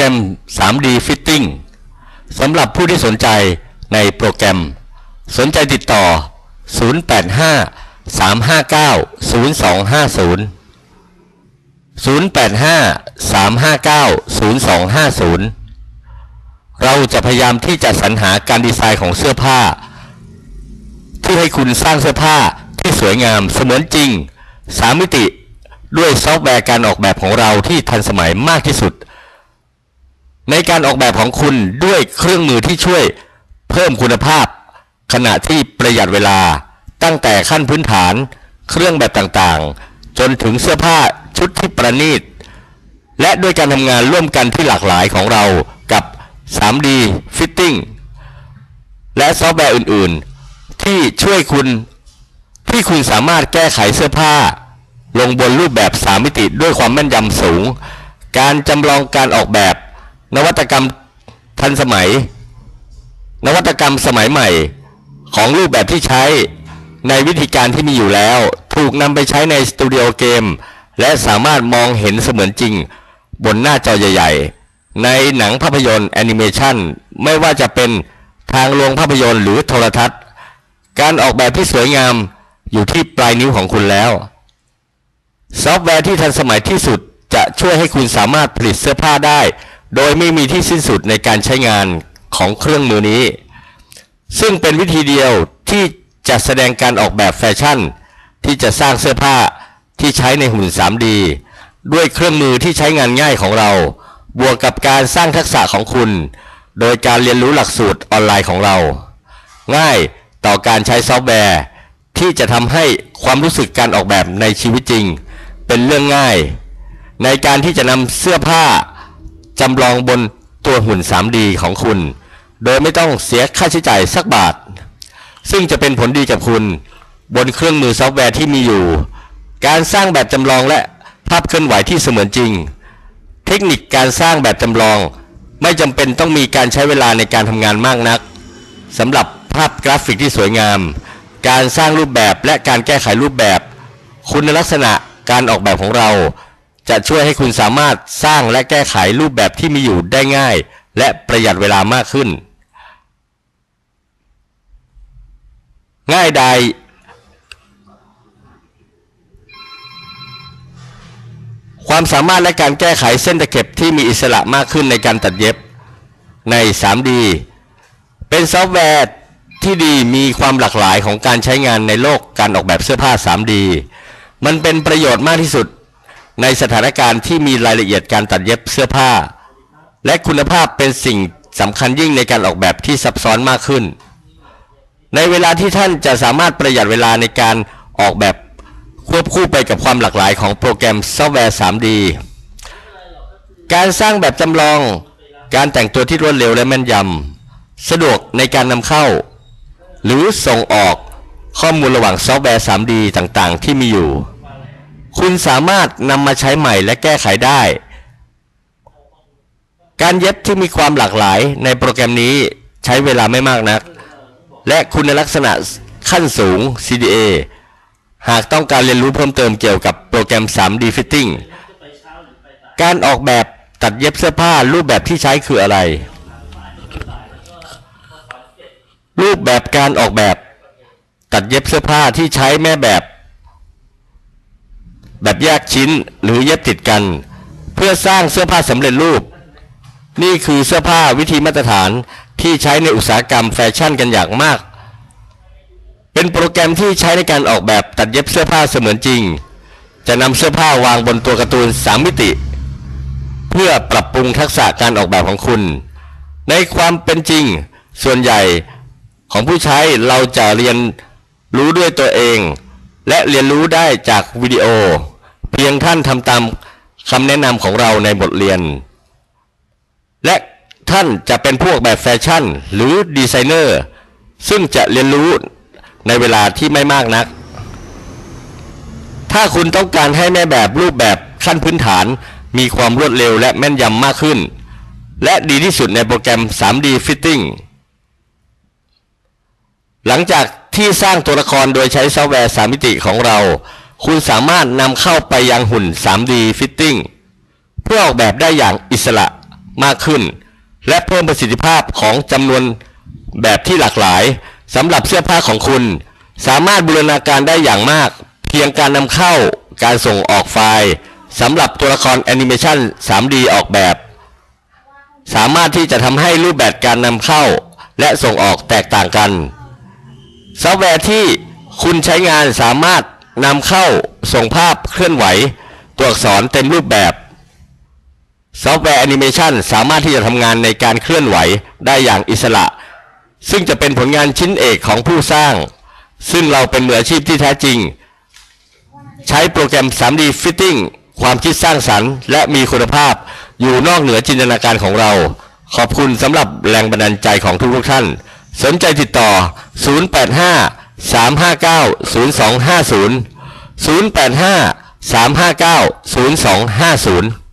แกรม 3D Fitting สำหรับผู้ที่สนใจในโปรแกรม สนใจติดต่อ 085 359 0250 085 359 0250 เราจะพยายามที่จะสรรหาการดีไซน์ของเสื้อผ้า ที่ให้คุณสร้างเสื้อผ้าที่สวยงามเสมือนจริง สามมิติด้วยซอฟต์แวร์การออกแบบของเราที่ทันสมัยมากที่สุด ในการออกแบบของคุณด้วยเครื่องมือที่ช่วยเพิ่มคุณภาพ ขณะที่ประหยัดเวลา ตั้งแต่ขั้นพื้นฐาน เครื่องแบบต่างๆ จนถึงเสื้อผ้าชุดที่ประณีต และด้วยการทำงานร่วมกันที่หลากหลายของเรากับ 3D Fitting และซอฟต์แวร์อื่นๆ ที่ช่วยคุณที่คุณสามารถแก้ไขเสื้อผ้า ลงบนรูปแบบ 3 มิติด้วยความแม่นยำสูง การจำลองการออกแบบ นวัตกรรมทันสมัย นวัตกรรมสมัยใหม่ ของรูปแบบที่ใช้ในวิธีการที่มีอยู่แล้ว ถูกนำไปใช้ในสตูดิโอเกม และสามารถมองเห็นเสมือนจริง บนหน้าจอใหญ่ ๆ ในหนังภาพยนตร์แอนิเมชันไม่ว่าจะเป็นทางโรงภาพยนตร์หรือโทรทัศน์ การออกแบบที่สวยงามอยู่ที่ปลายนิ้วของคุณแล้ว ซอฟต์แวร์ที่ทันสมัยที่สุดจะช่วยให้คุณสามารถผลิตเสื้อผ้าได้ โดยไม่มีที่สิ้นสุดในการใช้งานของเครื่องมือนี้ ซึ่งเป็นวิธีเดียวที่จะแสดงการออกแบบแฟชั่น ที่จะสร้างเสื้อผ้าที่ใช้ในหุ่น 3D ด้วยเครื่องมือที่ใช้งานง่ายของเรา บวกกับการสร้างทักษะของคุณ โดยการเรียนรู้หลักสูตรออนไลน์ของเรา ง่ายต่อการใช้ซอฟต์แวร์ ที่จะทำให้ความรู้สึกการออกแบบในชีวิตจริง เป็นเรื่องง่าย ในการที่จะนำเสื้อผ้า จำลองบนตัวหุ่น 3D ของคุณ โดยไม่ต้องเสียค่าใช้จ่ายสักบาท ซึ่งจะเป็นผลดีกับคุณ บนเครื่องมือซอฟต์แวร์ที่มีอยู่ การสร้างแบบจำลองและภาพเคลื่อนไหวที่เสมือนจริง เทคนิคการสร้างแบบจำลอง ไม่จำเป็นต้องมีการใช้เวลาในการทำงานมากนักสำหรับภาพกราฟิกที่สวยงาม การสร้างรูปแบบและการแก้ไขรูปแบบ คุณลักษณะการออกแบบของเรา จะช่วยให้คุณสามารถสร้างและแก้ไขรูปแบบที่มีอยู่ได้ง่าย และประหยัดเวลามากขึ้น ง่ายใดายความสามารถและการแก้ไขเส้นตะเข็บที่มีอิสระมากขึ้นในการตัดเย็บใน 3D เป็นซอฟต์แวร์ที่ดีมีความหลากหลายของการใช้งานในโลกการออกแบบเสื้อผ้า 3D มันเป็นประโยชน์มากที่สุด ในสถานการณ์ที่มีรายละเอียดการตัดเย็บเสื้อผ้า และคุณภาพเป็นสิ่งสำคัญยิ่งในการออกแบบที่ซับซ้อนมากขึ้น ในเวลาที่ท่านจะสามารถประหยัดเวลาในการออกแบบควบคู่ไปกับความหลากหลายของโปรแกรมซอฟต์แวร์ 3D การสร้างแบบจำลอง การแต่งตัวที่รวดเร็วและแม่นยำ สะดวกในการนำเข้า หรือส่งออกข้อมูลระหว่างซอฟต์แวร์ 3D ต่างๆ ที่มีอยู่ คุณสามารถนำมาใช้ใหม่และแก้ไขได้ การเย็บที่มีความหลากหลายในโปรแกรมนี้ใช้เวลาไม่มากนัก และคุณลักษณะขั้นสูง CDA หากต้องการเรียนรู้เพิ่มเติมเกี่ยวกับโปรแกรม 3D Fitting การออกแบบตัดเย็บเสื้อผ้ารูปแบบที่ใช้คืออะไร รูปแบบการออกแบบ ตัดเย็บเสื้อผ้าที่ใช้แม่แบบ แบบแยกชิ้นหรือเย็บติดกัน เพื่อสร้างเสื้อผ้าสำเร็จรูป นี่คือเสื้อผ้าวิธีมาตรฐานที่ใช้ในอุตสาหกรรมแฟชั่นกันอย่างมาก เป็นโปรแกรมที่ใช้ในการออกแบบตัดเย็บเสื้อผ้าเสมือนจริง จะนำเสื้อผ้าวางบนตัวการ์ตูน3มิติ เพื่อปรับปรุงทักษะการออกแบบของคุณ ในความเป็นจริง ส่วนใหญ่ของผู้ใช้เราจะเรียนรู้ด้วยตัวเอง และเรียนรู้ได้จากวิดีโอ เพียงท่านทำตามคำแนะนำของเราในบทเรียน และท่านจะเป็นพวกแบบแฟชั่นหรือดีไซเนอร์ ซึ่งจะเรียนรู้ในเวลาที่ไม่มากนัก ถ้าคุณต้องการให้แม่แบบรูปแบบขั้นพื้นฐาน มีความรวดเร็วและแม่นยำมากขึ้น และดีที่สุดในโปรแกรม 3D Fitting หลังจาก ที่สร้างตัวละครโดยใช้ซอฟต์แวร์ 3 มิติของเรา คุณสามารถนำเข้าไปยังหุ่น 3D Fitting เพื่อออกแบบได้อย่างอิสระมากขึ้น และเพิ่มประสิทธิภาพของจำนวนแบบที่หลากหลายสำหรับเสื้อผ้าของคุณ สามารถบูรณาการได้อย่างมาก เพียงการนำเข้าการส่งออกไฟล์สำหรับตัวละครแอนิเมชัน 3D ออกแบบ สามารถที่จะทำให้รูปแบบการนำเข้า และส่งออกแตกต่างกัน ซอฟต์แวร์ที่คุณใช้งานสามารถนำเข้าส่งภาพเคลื่อนไหว ตัวอักษรเต็มรูปแบบ ซอฟต์แวร์แอนิเมชันสามารถที่จะทำงานในการเคลื่อนไหวได้อย่างอิสระ ซึ่งจะเป็นผลงานชิ้นเอกของผู้สร้าง ซึ่งเราเป็นมืออาชีพที่แท้จริง ใช้โปรแกรม 3D Fitting ความคิดสร้างสรรค์ และมีคุณภาพอยู่นอกเหนือจินตนาการของเรา ขอบคุณสำหรับแรงบันดาลใจของทุกๆท่าน สนใจติดต่อ 085 359 0250 085 359 0250